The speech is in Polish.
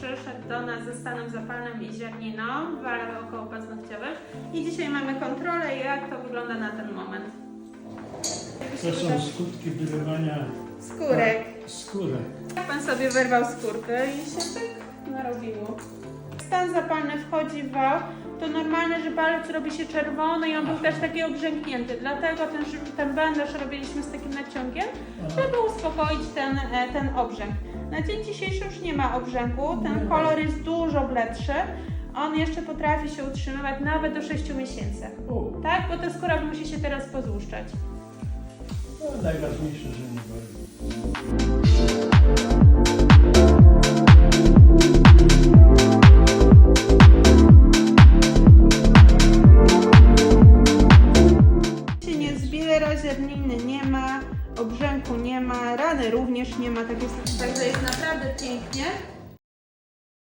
przyszedł do nas ze stanem zapalnym i ziarniną w walach okołopaznokciowych i dzisiaj mamy kontrolę jak to wygląda na ten moment. To są skutki wyrywania Skórek. skórek. Jak pan sobie wyrwał skórkę i się tak narobiło. Stan zapalny wchodzi w wał, to normalne, że palec robi się czerwony i on był też taki obrzęknięty. Dlatego ten, ten bandaż robiliśmy z takim naciągiem, żeby uspokoić ten, e, ten obrzęk. Na dzień dzisiejszy już nie ma obrzęku, ten kolor jest dużo bledszy. On jeszcze potrafi się utrzymywać nawet do 6 miesięcy. O, Tak? Bo ta skóra musi się teraz pozłuszczać. no, najważniejsze, że nie boli. Ziarniny nie ma, obrzęku nie ma, rany również nie ma, tak jest, także jest naprawdę pięknie.